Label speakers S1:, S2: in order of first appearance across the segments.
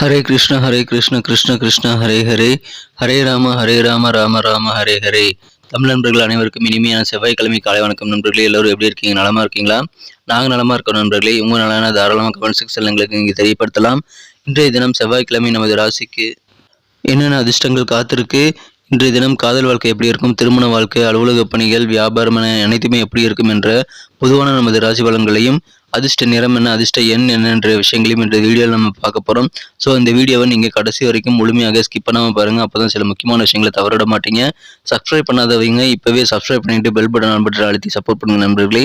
S1: ஹரே கிருஷ்ண ஹரே கிருஷ்ண கிருஷ்ண கிருஷ்ண ஹரே ஹரே. ஹரே ராம ஹரே ராம ராம ராம ஹரே ஹரே. தமிழ் நண்பர்கள் அனைவருக்கும் இனிமையான செவ்வாய்க்கிழமை காலை வணக்கம் நண்பர்களே. எல்லோரும் எப்படி இருக்கீங்க? நலமா இருக்கீங்களா? நாங்கள் நலமா இருக்கோம் நண்பர்களே. உங்க நலன தாராளமாக கமெண்ட் செக்ஷன் எங்களுக்கு இங்கே தெரியப்படுத்தலாம். இன்றைய தினம் செவ்வாய்க்கிழமை நமது ராசிக்கு என்னென்ன அதிர்ஷ்டங்கள் காத்திருக்கு? இன்றைய தினம் காதல் வாழ்க்கை எப்படி இருக்கும்? திருமண வாழ்க்கை அலுவலக பணிகள் வியாபாரம் என அனைத்துமே எப்படி இருக்கும் என்ற பொதுவான நமது ராசி பலன்களையும் அதிர்ஷ்ட நிறம் என்ன அதிர்ஷ்ட எண் என்னன்ற விஷயங்களையும் இந்த வீடியோவில் நம்ம பார்க்க போகிறோம் ஸோ இந்த வீடியோவை நீங்கள் கடைசி வரைக்கும் முழுமையாக ஸ்கிப் பண்ணாமல் பாருங்கள் அப்போ தான் சில முக்கியமான விஷயங்களை தவறிட மாட்டீங்க. சப்ஸ்கிரைப் பண்ணாதவங்க இப்போவே சப்ஸ்கிரைப் பண்ணிட்டு பெல் பட்டன் பட்டன் அழுத்தி சப்போர்ட் பண்ணுங்கள் நண்பர்களே.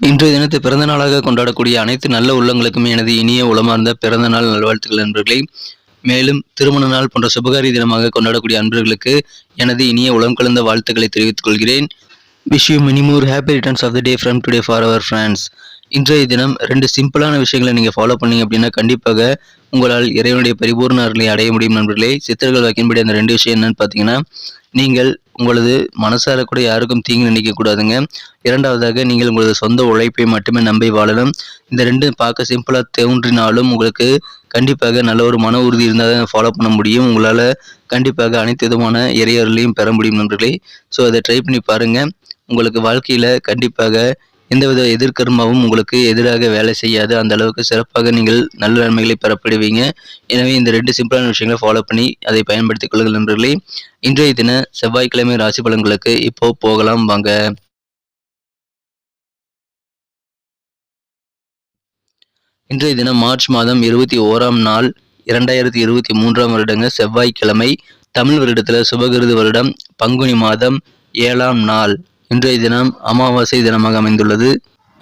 S1: இன்றைய தினத்தை பிறந்த நாளாக கொண்டாடக்கூடிய அனைத்து நல்ல உள்ளங்களுக்குமே எனது இனிய உளமார்ந்த பிறந்த நாள் நல்வாழ்த்துக்கள் நண்பர்களை. மேலும் திருமண நாள் போன்ற சுபகாரிய தினமாக கொண்டாடக்கூடிய அன்பர்களுக்கு எனது இனிய உளம் கலந்த வாழ்த்துக்களை தெரிவித்துக் கொள்கிறேன். Wish you many more happy returns of the day from today for our friends இன்றைய தினம் ரெண்டு சிம்பிளான விஷயங்களை நீங்கள் ஃபாலோ பண்ணீங்க அப்படின்னா கண்டிப்பாக உங்களால் இறைவனுடைய பரிபூர்ண அருளை அடைய முடியும் நண்பர்களே சித்தர்கள் வைக்கின்படி அந்த ரெண்டு விஷயம் என்னன்னு பார்த்தீங்கன்னா நீங்கள் உங்களது மனசார கூட யாருக்கும் தீங்கு நினைக்க கூடாதுங்க. இரண்டாவதாக நீங்கள் உங்களது சொந்த உழைப்பை மட்டுமே நம்பி வாழணும். இந்த ரெண்டும் பார்க்க சிம்பிளாக தோன்றினாலும் உங்களுக்கு கண்டிப்பாக நல்ல ஒரு மன உறுதி இருந்தால் தான் ஃபாலோ பண்ண முடியும். உங்களால் கண்டிப்பாக அனைத்து விதமான இறையர்களையும் பெற முடியும் நண்பர்களே. ஸோ அதை ட்ரை பண்ணி பாருங்கள் உங்களுக்கு வாழ்க்கையில் கண்டிப்பாக எந்தவித எதிர்கர்மாவும் உங்களுக்கு எதிராக வேலை செய்யாது. அந்த அளவுக்கு சிறப்பாக நீங்கள் நல்ல நன்மைகளை பெறப்படுவீங்க. எனவே இந்த ரெண்டு சிம்பிளான விஷயங்களை ஃபாலோ பண்ணி அதை பயன்படுத்திக் கொள்ளுங்கள் நண்பர்களே. இன்றைய தின செவ்வாய்க்கிழமை ராசி பலன்களுக்கு இப்போ போகலாம் வாங்க. இன்றைய தினம் மார்ச் மாதம் இருபத்தி ஓராம் நாள் இரண்டாயிரத்தி இருபத்தி மூன்றாம் வருடங்க செவ்வாய்க்கிழமை. தமிழ் வருடத்தில் சுபகிருது வருடம் பங்குனி மாதம் ஏழாம் நாள். இன்றைய தினம் அமாவாசை தினமாக அமைந்துள்ளது.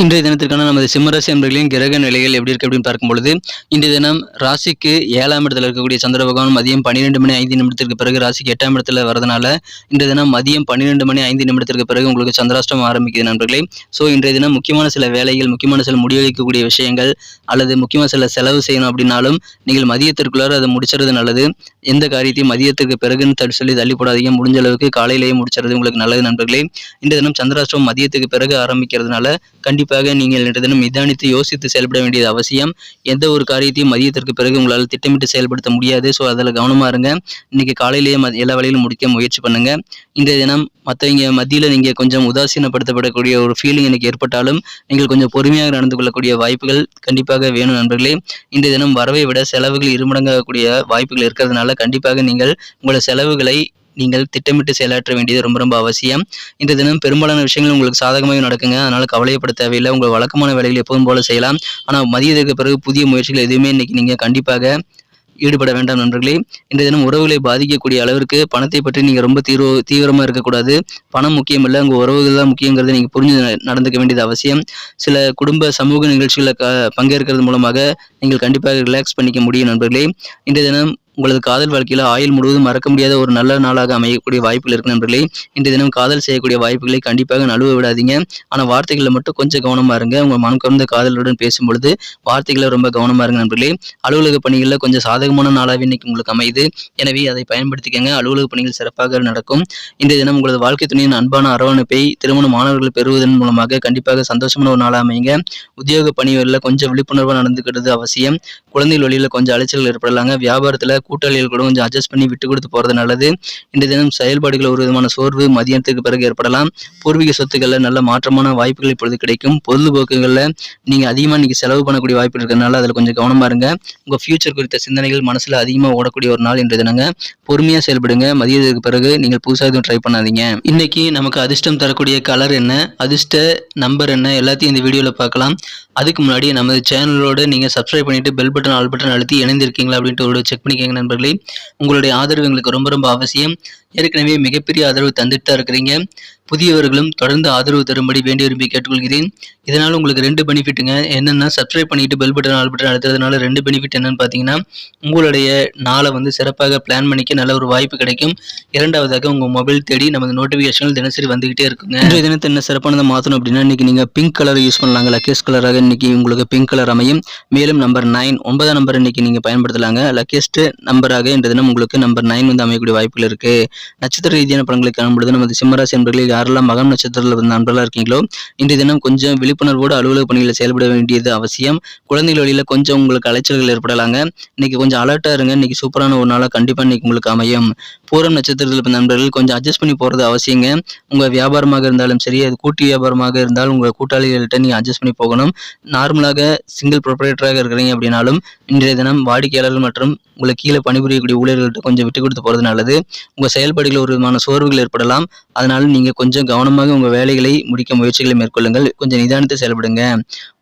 S1: இன்றைய தினத்திற்கான நமது சிம்மராசி அன்பர்களின் கிரக நிலைகள் எப்படி இருக்கு அப்படின்னு பார்க்கும் பொழுது இன்றைய தினம் ராசிக்கு ஏழாம் இடத்துல இருக்கக்கூடிய சந்திர பகவான் மதியம் பன்னிரெண்டு மணி ஐந்து நிமிடத்திற்கு பிறகு ராசிக்கு எட்டாம் இடத்துல வரதுனால இன்றைய தினம் மதியம் பன்னிரெண்டு மணி ஐந்து நிமிடத்திற்கு பிறகு உங்களுக்கு சந்திராஷ்டம் ஆரம்பிக்குது நண்பர்களே. ஸோ இன்றைய தினம் முக்கியமான சில வேலைகள் முக்கியமான சில முடிவளிக்கக்கூடிய விஷயங்கள் அல்லது முக்கியமான சில செலவு செய்யணும் அப்படின்னாலும் நீங்கள் மதியத்திற்குள்ளார அதை முடிச்சுறது நல்லது. எந்த காரியத்தையும் மதியத்துக்கு பிறகுன்னு தடு சொல்லி தள்ளி போடாதீங்க. முடிஞ்ச அளவுக்கு காலையிலேயே முடிச்சுறது உங்களுக்கு நல்லது நண்பர்களே. இந்த தினம் சந்திராஷ்டம் மதியத்துக்கு பிறகு ஆரம்பிக்கிறதுனால கண்டிப்பாக நீங்கள் இன்றைய தினம் நிதானித்து யோசித்து செயல்பட வேண்டியது அவசியம். எந்த ஒரு காரியத்தையும் மதியத்திற்கு பிறகு உங்களால் திட்டமிட்டு செயல்படுத்த முடியாது. ஸோ அதில் கவனமாக இருங்க. இன்னைக்கு காலையிலேயே எல்லா வேலையிலும் முடிக்க முயற்சி பண்ணுங்க. இன்றைய தினம் மற்றவங்க மத்தியில் நீங்கள் கொஞ்சம் உதாசீனப்படுத்தப்படக்கூடிய ஒரு ஃபீலிங் எனக்கு ஏற்பட்டாலும் நீங்கள் கொஞ்சம் பொறுமையாக நடந்து கொள்ளக்கூடிய வாய்ப்புகள் கண்டிப்பாக வேணும் நண்பர்களே. இன்றைய தினம் வரவை விட செலவுகள் இருமடங்காகக்கூடிய வாய்ப்புகள் இருக்கிறதுனால கண்டிப்பாக நீங்கள் உங்களோட செலவுகளை நீங்கள் திட்டமிட்டு செயலாற்ற வேண்டியது ரொம்ப ரொம்ப அவசியம். இந்த தினம் பெரும்பாலான விஷயங்கள் உங்களுக்கு சாதகமாக நடக்குங்க. அதனால் கவலையப்பட தேவையில்லை. உங்கள் வழக்கமான வேலைகள் எப்போதும் போல செய்யலாம். ஆனால் மதியத்திற்கு பிறகு புதிய முயற்சிகள் எதுவுமே இன்னைக்கு நீங்கள் கண்டிப்பாக ஈடுபட வேண்டாம் நண்பர்களே. இன்றைய தினம் உறவுகளை பாதிக்கக்கூடிய அளவிற்கு பணத்தை பற்றி நீங்கள் ரொம்ப தீவிர தீவிரமாக இருக்கக்கூடாது. பணம் முக்கியம் இல்லை. உங்கள் உறவுகள் தான் முக்கியங்கிறத நீங்கள் புரிஞ்சு நடந்துக்க வேண்டியது அவசியம். சில குடும்ப சமூக நிகழ்ச்சிகளில் க பங்கேற்கிறது மூலமாக நீங்கள் கண்டிப்பாக ரிலாக்ஸ் பண்ணிக்க முடியும் நண்பர்களே. இன்றைய தினம் உங்களது காதல் வாழ்க்கையில் ஆயுள் முழுவதும் மறக்க முடியாத ஒரு நல்ல நாளாக அமையக்கூடிய வாய்ப்புகள் இருக்கு நண்பர்களே. இன்றைய தினம் காதல் செய்யக்கூடிய வாய்ப்புகளை கண்டிப்பாக நழுவ விடாதீங்க. ஆனால் வார்த்தைகளில் மட்டும் கொஞ்சம் கவனமாக இருங்க. உங்கள் மனம் கலந்த காதலுடன் பேசும்பொழுது வார்த்தைகளை ரொம்ப கவனமாக இருங்க நண்பர்களே. அலுவலக பணிகளில் கொஞ்சம் சாதகமான நாளாகவே இன்னைக்கு உங்களுக்கு அமையுது. எனவே அதை பயன்படுத்திக்கங்க. அலுவலக பணிகள் சிறப்பாக நடக்கும். இன்றைய தினம் உங்களது வாழ்க்கை துணையின் அன்பான அரவணைப்பை திருமண மாணவர்கள் பெறுவதன் மூலமாக கண்டிப்பாக சந்தோஷமான ஒரு நாளாக அமைங்க உத்தியோக பணிகளில் கொஞ்சம் விழிப்புணர்வாக நடந்துக்கிறது அவசியம். குழந்தைகள் வழியில் கொஞ்சம் அலைச்சல் ஏற்படலாங்க. வியாபாரத்தில் கூட்டாளிகள் கூட கொஞ்சம் அட்ஜஸ்ட் பண்ணி விட்டு கொடுத்து போகிறது நல்லது. இந்த தினம் செயல்பாடுகள் ஒரு விதமான சோர்வு மதியானத்துக்கு பிறகு ஏற்படலாம். பூர்வீக சொத்துக்களில் நல்ல மாற்றமான வாய்ப்புகள் இப்பொழுது கிடைக்கும். பொழுதுபோக்குகளில் நீங்கள் அதிகமாக இன்றைக்கி செலவு பண்ணக்கூடிய வாய்ப்பு இருக்கிறதுனால அதில் கொஞ்சம் கவனமாக இருங்க. உங்கள் ஃபியூச்சர் குறித்த சிந்தனைகள் மனசில் அதிகமாக ஓடக்கூடிய ஒரு நாள் இன்றைய தினங்க. பொறுமையாக செயல்படுங்க. மதியத்துக்கு பிறகு நீங்கள் புதுசாக எதுவும் ட்ரை பண்ணாதீங்க. இன்னைக்கு நமக்கு அதிர்ஷ்டம் தரக்கூடிய கலர் என்ன? அதிர்ஷ்ட நம்பர் என்ன? எல்லாத்தையும் இந்த வீடியோவில் பார்க்கலாம். அதுக்கு முன்னாடி நமது சேனலோட நீங்கள் சப்ஸ்கிரைப் பண்ணிவிட்டு பெல் பட்டன் ஆல் பட்டன் அழுத்தி இணைந்திருக்கீங்களா அப்படின்ட்டு ஒரு செக் பண்ணிக்கோங்க. நண்பர்களே உங்களுடைய ஆதரவு எங்களுக்கு ரொம்ப ரொம்ப அவசியம். ஏற்கனவே மிகப்பெரிய ஆதரவு தந்துட்டு தான் இருக்கிறீங்க. புதியவர்களும் தொடர்ந்து ஆதரவு தரும்படி வேண்டி விரும்பி கேட்டுக்கொள்கிறேன். இதனால் உங்களுக்கு ரெண்டு பெனிஃபிட்டுங்க. என்னென்னா சப்ஸ்கிரைப் பண்ணிட்டு பெல் பட்டன் ஆல் பட்டன் அழுத்துறதுனால ரெண்டு பெனிஃபிட் என்னன்னு பார்த்தீங்கன்னா உங்களுடைய நாளை வந்து சிறப்பாக பிளான் பண்ணிக்க நல்ல ஒரு வாய்ப்பு கிடைக்கும். இரண்டாவதாக உங்கள் மொபைல் தேடி நமது நோட்டிஃபிகேஷன்கள் தினசரி வந்துகிட்டே இருக்குங்க. இன்றைய தினத்தை என்ன சிறப்பானதை மாற்றணும் அப்படின்னா இன்றைக்கி நீங்கள் பிங்க் கலர் யூஸ் பண்ணலாங்க. லக்கேஸ் கலராக இன்றைக்கி உங்களுக்கு பிங்க் கலர் அமையும். மேலும் நம்பர் நைன் ஒன்பதாம் நம்பர் இன்னைக்கு நீங்கள் பயன்படுத்தலாங்க. லக்கேஸ்ட் நம்பராக இன்றைய தினம் உங்களுக்கு நம்பர் நைன் வந்து அமையக்கூடிய வாய்ப்புகள் இருக்குது நட்சத்திர ரீதியான படங்களை காணும்பொழுது நமது சிம்மராசி என்பர்களில் யாரெல்லாம் மகம் நட்சத்திரத்தில் வந்து நண்பர்களாக இருக்கீங்களோ இன்றைய தினம் கொஞ்சம் விழிப்புணர்வோடு அலுவலக பணிகளை செயல்பட வேண்டியது அவசியம். குழந்தைகள் வழியில் கொஞ்சம் உங்களுக்கு அலைச்சல்கள் ஏற்படலாங்க. இன்னைக்கு கொஞ்சம் அலர்ட்டாக இருங்க. இன்னைக்கு சூப்பரான ஒரு நாளாக கண்டிப்பாக இன்னைக்கு உங்களுக்கு அமையும். பூரம் நட்சத்திரத்தில் பிறந்த நண்பர்கள் கொஞ்சம் அட்ஜஸ்ட் பண்ணி போகிறது அவசியங்க. உங்கள் வியாபாரமாக இருந்தாலும் சரி அது கூட்டு வியாபாரமாக இருந்தாலும் உங்கள் கூட்டாளிகள்கிட்ட நீங்கள் அட்ஜஸ்ட் பண்ணி போகணும். நார்மலாக சிங்கிள் ப்ரொப்ரேட்டராக இருக்கிறீங்க அப்படின்னாலும் இன்றைய தினம் வாடிக்கையாளர்கள் மற்றும் உங்களை கீழே பணிபுரியக்கூடிய ஊழியர்கள்ட்ட கொஞ்சம் விட்டு கொடுத்து போகிறது நல்லது. உங்கள் செயல் செயல்பாடுகளில் ஒரு விதமான சோர்வுகள் ஏற்படலாம். அதனால நீங்கள் கொஞ்சம் கவனமாக உங்கள் வேலைகளை முடிக்க முயற்சிகளை மேற்கொள்ளுங்கள். கொஞ்சம் நிதானித்து செயல்படுங்க.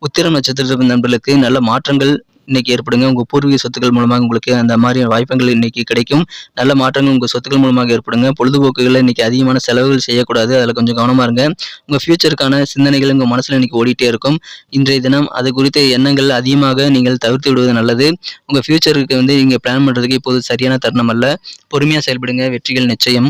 S1: உத்திரம் நட்சத்திர நண்பர்களுக்கு நல்ல மாற்றங்கள் இன்னைக்கு ஏற்படுங்க. உங்கள் பூர்வீக சொத்துக்கள் மூலமாக உங்களுக்கு அந்த மாதிரி வாய்ப்புகள் இன்னைக்கு கிடைக்கும். நல்ல மாற்றங்கள் உங்கள் சொத்துக்கள் மூலமாக ஏற்படுங்க. பொழுதுபோக்குகளில் இன்னைக்கு அதிகமான செலவுகள் செய்யக்கூடாது. அதில் கொஞ்சம் கவனமாக இருங்க. உங்கள் ஃபியூச்சருக்கான சிந்தனைகள் உங்கள் மனசில் இன்னைக்கு ஓடிட்டே இருக்கும். இன்றைய தினம் அது குறித்த எண்ணங்கள் அதிகமாக நீங்கள் தவிர்த்து விடுவது நல்லது. உங்கள் ஃபியூச்சருக்கு வந்து நீங்கள் பிளான் பண்ணுறதுக்கு இப்போது சரியான தருணம் அல்ல. பொறுமையாக செயல்படுங்க. வெற்றிகள் நிச்சயம்.